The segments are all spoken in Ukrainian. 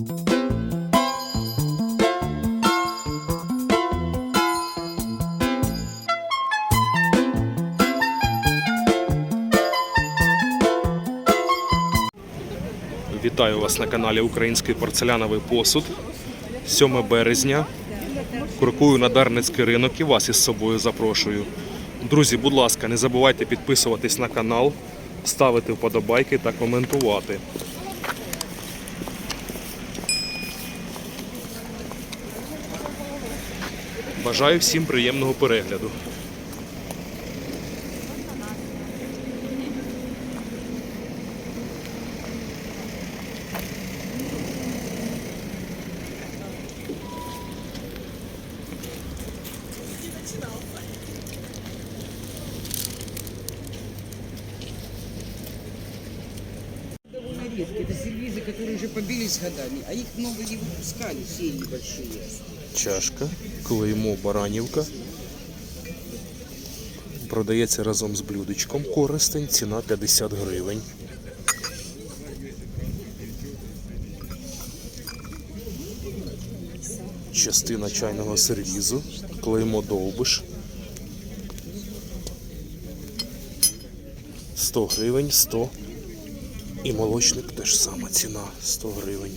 Вітаю вас на каналі Український порцеляновий посуд. 7 березня. Крокую на Дарницький ринок і вас із собою запрошую. Друзі, будь ласка, не забувайте підписуватись на канал, ставити вподобайки та коментувати. Бажаю всім приємного перегляду. довольно редкие. Это сервизы, которые уже побились годами, а их много не выпускали, серии большие. Чашка, клеймо Баранівка. Продається разом з блюдечком користень, ціна 50 гривень. Частина чайного сервізу, клеймо довбиш. 100 гривень, 100. І молочник теж сама ціна 100 гривень.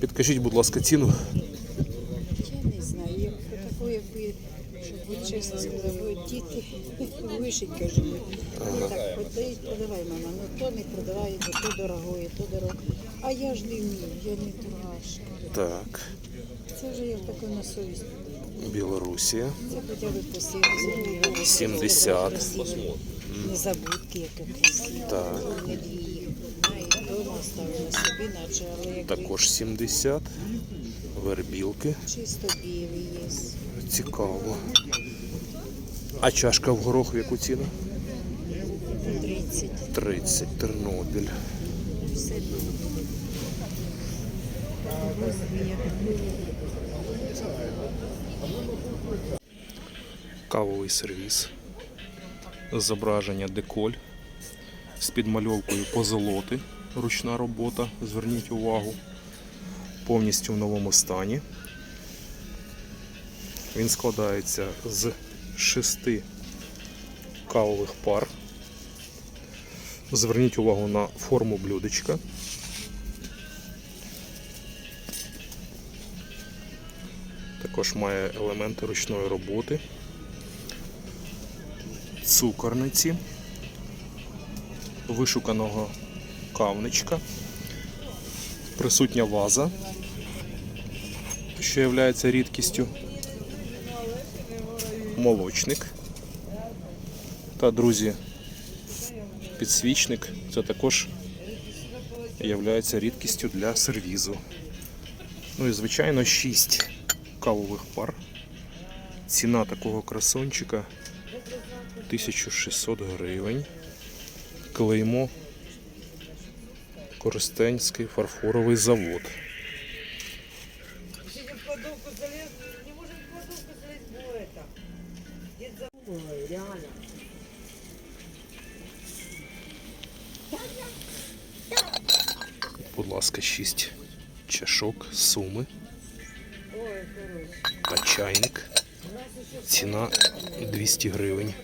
Підкажіть, будь ласка, ціну. Я не знаю, як таке, якби, щоб ви чесно сказали, діти вишенька живуть. Вони так продають, продавай, мама, ну то не продаває, бо то дорогое, то дорого. А я ж не вмію, я не дурашка. Так, Це вже як таке на совість. Білорусія. Це хоча б по 70. 70. Незабудки, яка красива. Так. Не дві їх. Навіть вдома ставила собі, наче, але як Також 70. Вербілки. чисто білий є. Цікаво. А чашка в горох в яку ціну? 30. 30. Тернопіль. Все Кавовий сервіс. Зображення деколь з підмальовкою позолоти. Ручна робота. Зверніть увагу. Повністю в новому стані. Він складається з шести кавових пар. Зверніть увагу на форму блюдечка. Також має елементи ручної роботи, цукорниці, вишуканого кавничка, присутня ваза, що є рідкістю, молочник та, друзі, підсвічник. Це також є рідкістю для сервізу. Ну і, звичайно, 6 кавових пар. Ціна такого красончика 1600 гривень. Клеймо Коростенський фарфоровий завод. Будь ласка, 6 чашок, суми та чайник. Ціна 200 гривень.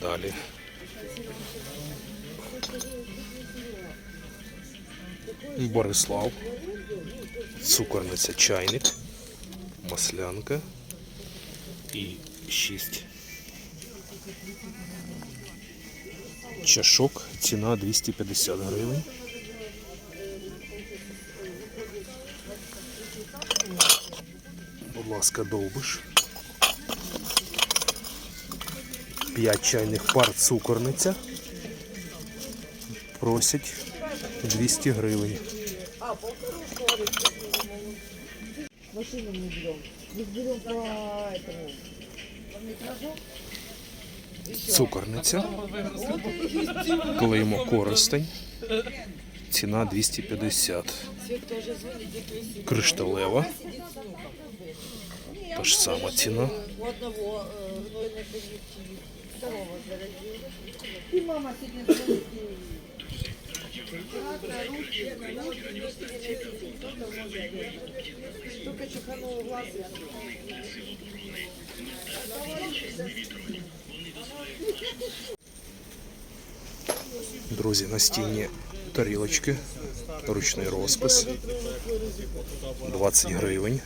Далі. Борислав. Цукорниця чайник. Маслянка. І 6 чашок. Ціна 250 гривень. Будь ласка, довбиш. 5 чайних пар цукорниця. Просять 200 гривень. Машину не берем. Не берем по этому. Цукорниця. Клеймо користень. Ціна 250. Кришталева. Та ж сама ціна. Друзі, на стіні тарілочки, ручний розпис, 20 гривень.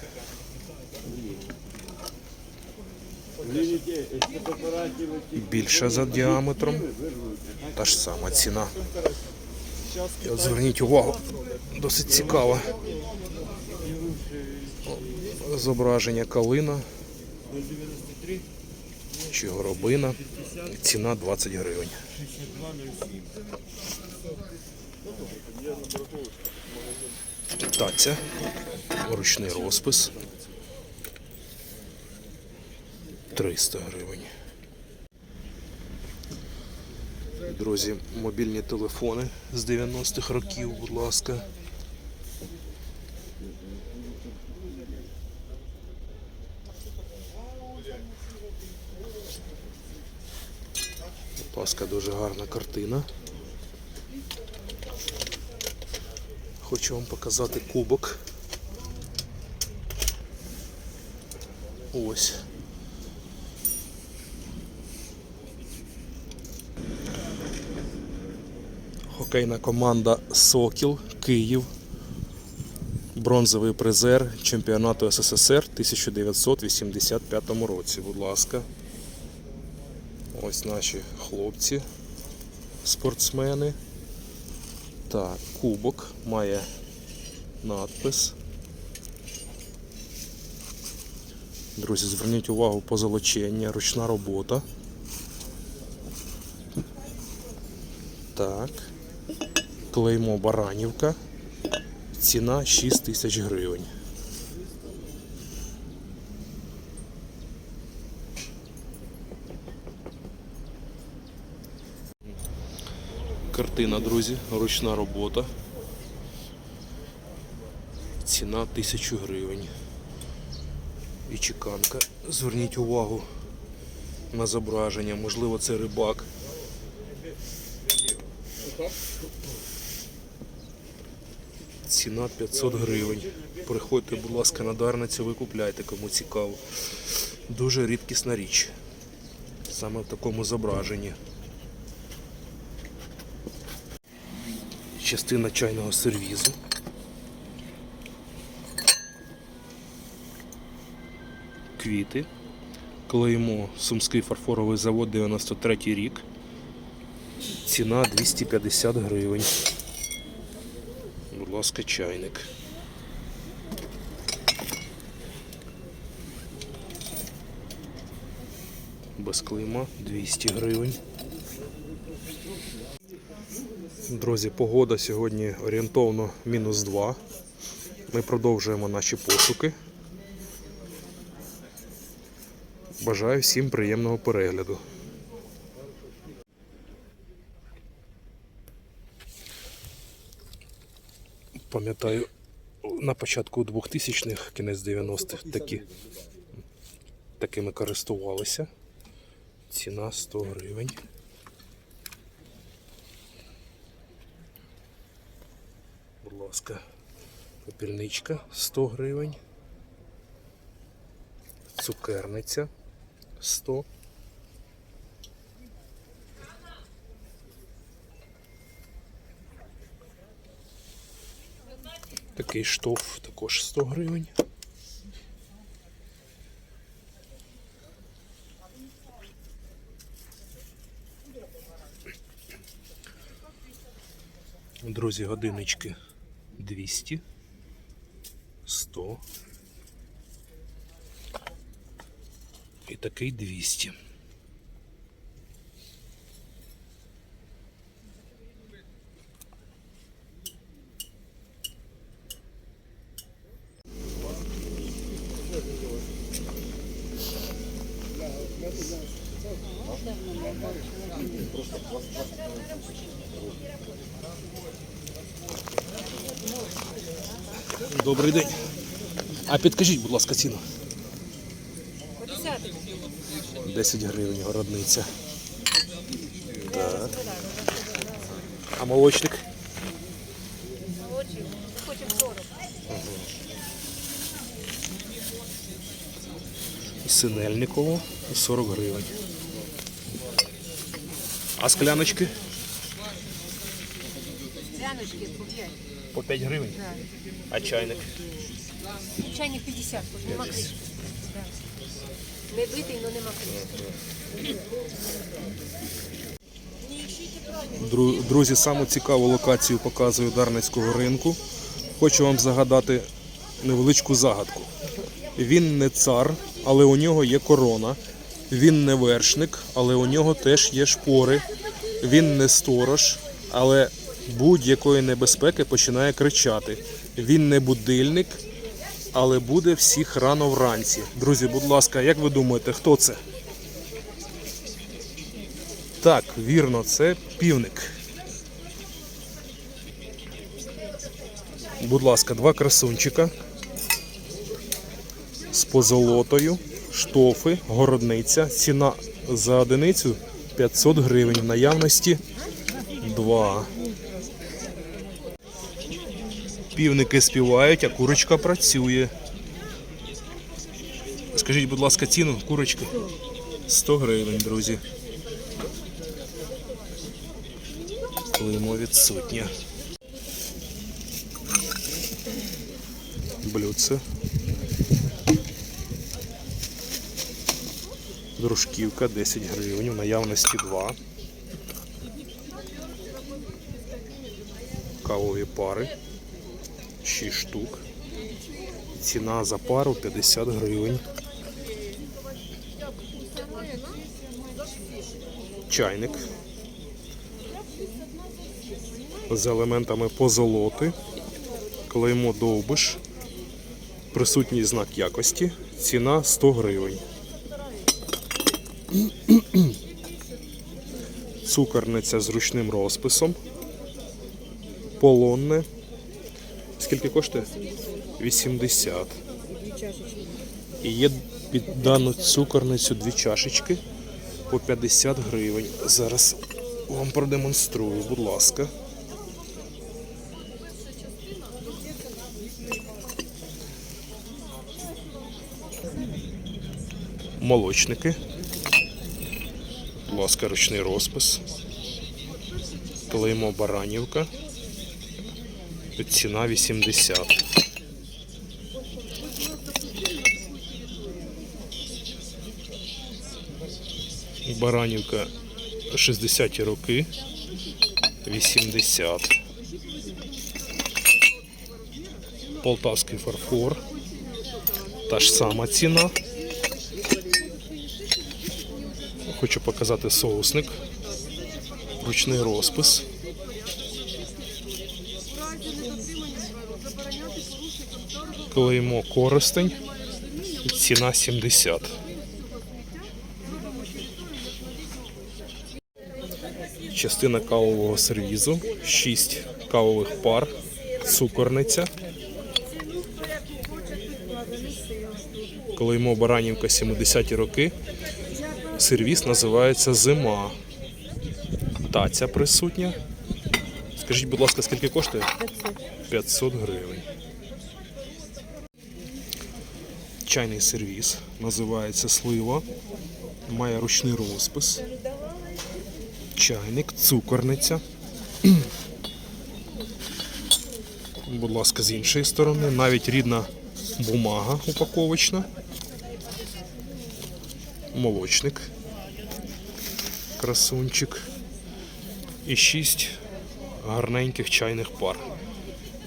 Більша за діаметром, та ж сама ціна. І от зверніть увагу, досить цікаво. Зображення калина чи горобина. Ціна 20 гривень. Таця, ручний розпис. 300 гривень. Друзі, мобільні телефони з 90-х років, будь ласка. Будь дуже гарна картина. Хочу вам показати кубок. Ось. Хокейна команда Сокіл Київ. Бронзовий призер чемпіонату СССР 1985 році. Будь ласка. Ось наші хлопці, спортсмени. Так, кубок має надпис. Друзі, зверніть увагу позолочення, ручна робота. Так. Клеймо Баранівка. Ціна 6 тисяч гривень. Картина, друзі, ручна робота. Ціна 1000 гривень. І чеканка. Зверніть увагу на зображення. Можливо, це рибак. Ціна 500 гривень. Приходьте, будь ласка, на Дарницю, ви купляйте, кому цікаво. Дуже рідкісна річ. Саме в такому зображенні. Частина чайного сервізу. Квіти. Клеймо Сумський фарфоровий завод 93 рік. Ціна 250 гривень. Будь ласка, чайник. Без клейма 200 гривень. Друзі, погода сьогодні орієнтовно мінус 2. Ми продовжуємо наші пошуки. Бажаю всім приємного перегляду. Пам'ятаю, на початку 2000-х, кінець 90-х, такі, такими користувалися. Ціна 100 гривень. Будь ласка, попільничка 100 гривень. Цукерниця 100. Такий штоф також 100 гривень. Друзі, годиннички 200, 100 і такий 200. Добрий день. А підкажіть, будь ласка, ціну. 10 гривень городниця. Так. А молочник? Молочник. Синельниково 40 гривень. А скляночки? Пряночки по 5. По 5 гривень. А чайник? Чайник 50, бо нема кришки. Да. Не битий, але нема кришки. Дру- Друзі, саму цікаву локацію показую Дарницького ринку. Хочу вам загадати невеличку загадку. Він не цар, але у нього є корона. Він не вершник, але у нього теж є шпори. Він не сторож, але будь-якої небезпеки починає кричати. Він не будильник, але буде всіх рано вранці. Друзі, будь ласка, як ви думаєте, хто це? Так, вірно, це півник. Будь ласка, два красунчика з позолотою, штофи, городниця. Ціна за одиницю 500 гривень. В наявності два. Півники співають, а курочка працює. Скажіть, будь ласка, ціну курочки? 100 гривень, друзі. Клеймо відсутнє. Блюдце. Дружківка 10 гривень, в наявності 2. Кавові пари 6 штук. Ціна за пару 50 гривень. Чайник з елементами позолоти, клеймо довбиш, присутній знак якості, ціна 100 гривень. Цукорниця з ручним розписом. Полонне. Скільки коштує? 80. І є під дану цукорницю дві чашечки по 50 гривень. Зараз вам продемонструю, будь ласка. молочники. Будь ласка, ручний розпис. Клеймо Баранівка. Ціна 80. Баранівка 60 роки. 80. Полтавський фарфор. Та ж сама ціна. Хочу показати соусник. Ручний розпис. Клеймо користень. Ціна 70. Частина кавового сервізу. 6 кавових пар. Цукорниця. Клеймо Баранівка 70-ті роки. Сервіс називається Зима. Таця присутня. Скажіть, будь ласка, скільки коштує? 500 гривень. Чайний сервіс називається Слива. Має ручний розпис. Чайник, цукорниця. Будь ласка, з іншої сторони. Навіть рідна бумага упаковочна. Молочник. Красунчик. І 6 гарненьких чайних пар.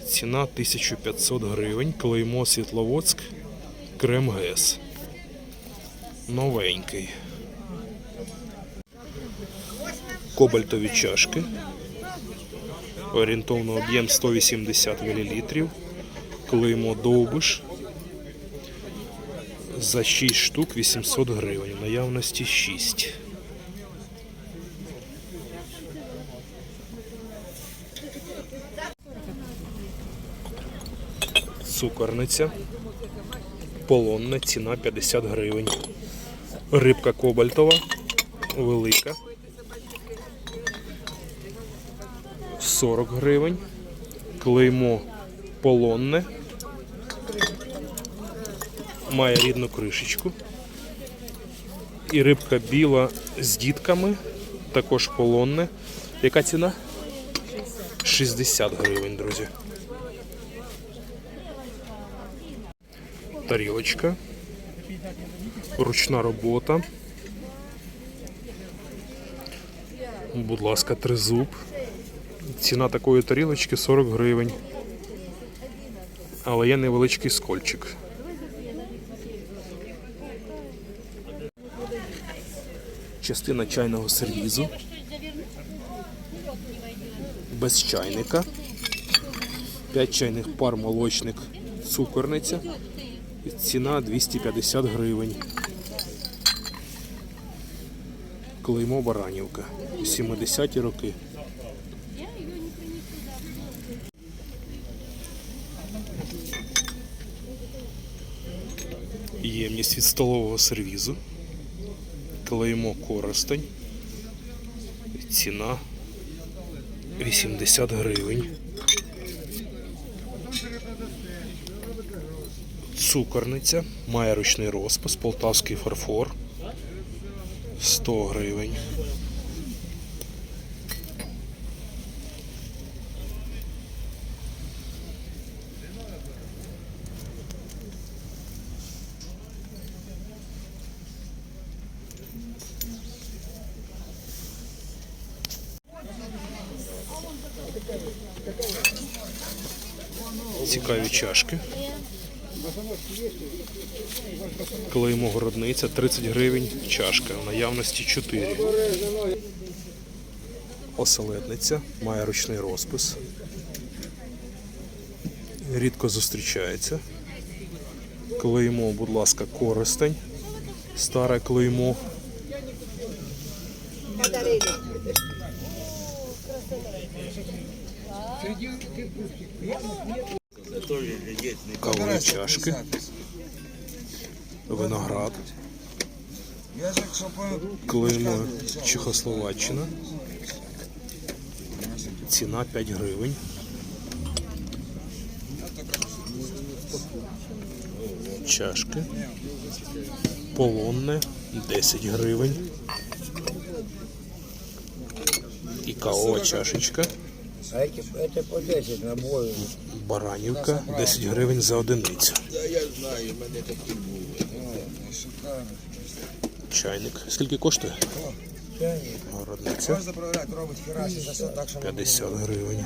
Ціна 1500 гривень. Клеймо Світловодськ. Крем ГЕС. Новенький. Кобальтові чашки. Орієнтовно об'єм 180 мл. Клеймо Довбиш. За 6 штук 800 гривень. Наявності 6. Цукорниця. Полонна, ціна 50 гривень. Рибка кобальтова. Велика. 40 гривень. Клеймо полонне. Має рідну кришечку. І рибка біла з дітками, також полонне. Яка ціна? 60 гривень, друзі. Тарілочка. Ручна робота. Будь ласка, тризуб. Ціна такої тарілочки 40 гривень. Але є невеличкий скольчик. Частина чайного сервізу. Без чайника. 5 чайних пар молочник, цукорниця. Ціна 250 гривень. Клеймо Баранівка. 70-ті роки. Ємність від столового сервізу. Клеймо Коростень. Ціна 80 гривень. Цукорниця. Має ручний розпис. Полтавський фарфор. 100 гривень. Цікаві чашки. Клеймо городниця 30 гривень чашка. В наявності 4. Оселедниця має ручний розпис. Рідко зустрічається. Клеймо, будь ласка, користень. Старе клеймо. Кавові чашки. Виноград. Клеймо Чехословаччина. Ціна 5 гривень. Чашки. Полонне 10 гривень. І кавова чашечка. А эти, это по 10 набоїв. Баранівка 10 гривень за одиницю. Чайник. Скільки коштує? Городниця Можна проверяти, робить керасі за все так, що 50 гривень.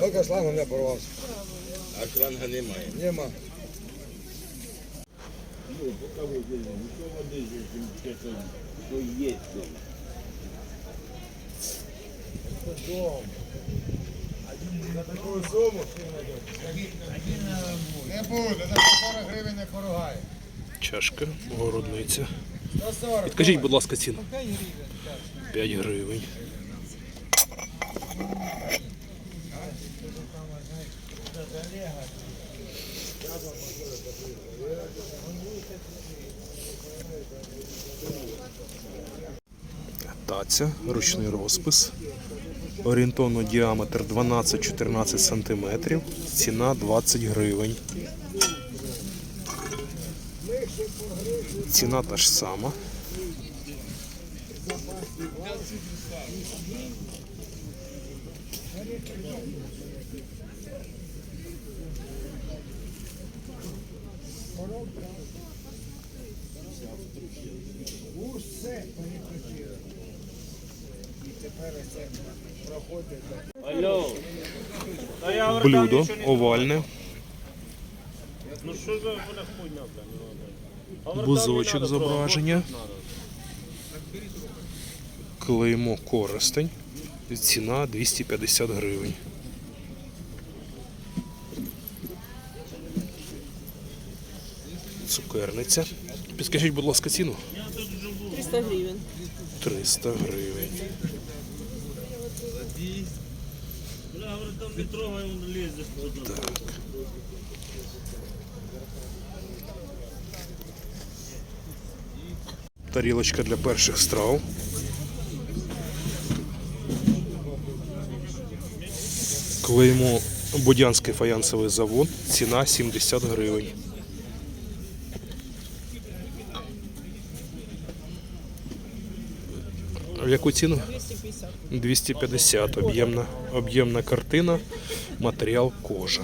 Тільки шлангу не порвався. А шланга немає. Нема. Що є там? Не буде, за 40 гривень не поругає. Чашка, городниця. Підкажіть, будь ласка, ціну. 5 гривень. Таця, ручний розпис. Орієнтовно діаметр 12-14 см. Ціна 20 гривень. Ціна та ж сама. Блюдо овальне. Ну що за вона хуйня, блядь? Бузочок зображення. Клеймо користень. Ціна 250 гривень. Цукерниця. Підскажіть, будь ласка, ціну? 300 гривень. 300 гривень. Не трогай, він лізе. Так. Тарілочка для перших страв. Клеймо Будянський фаянсовий завод. Ціна 70 гривень. В яку ціну? 250. 250. Об'ємна, об'ємна картина, матеріал кожа.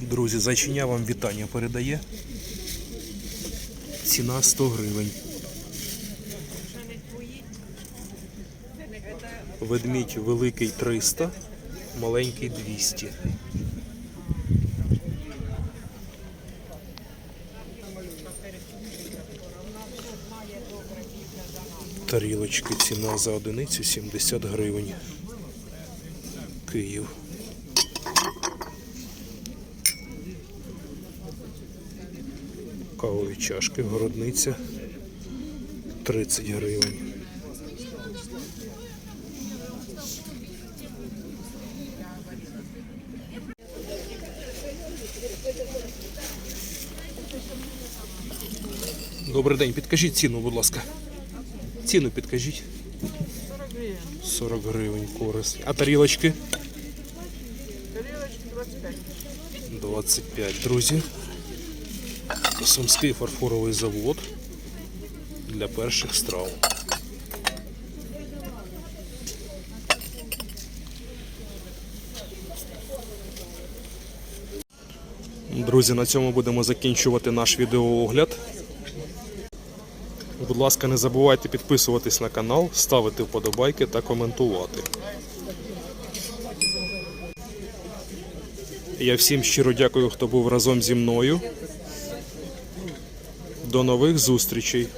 Друзі, зайчиня вам вітання передає. Ціна 100 гривень. Ведмідь великий 300, маленький 200. Тарілочки ціна за одиницю 70 гривень. Київ. Кавові чашки, городниця 30 гривень. Добрий день, підкажіть ціну, будь ласка. Ціну підкажіть. 40 гривень. 40 гривень користь. А тарілочки? Тарелочки 25. 25, друзі. Сумський фарфоровий завод для перших страв. Друзі, на цьому будемо закінчувати наш відеоогляд. Будь ласка, не забувайте підписуватись на канал, ставити вподобайки та коментувати. Я всім щиро дякую, хто був разом зі мною. До нових зустрічей!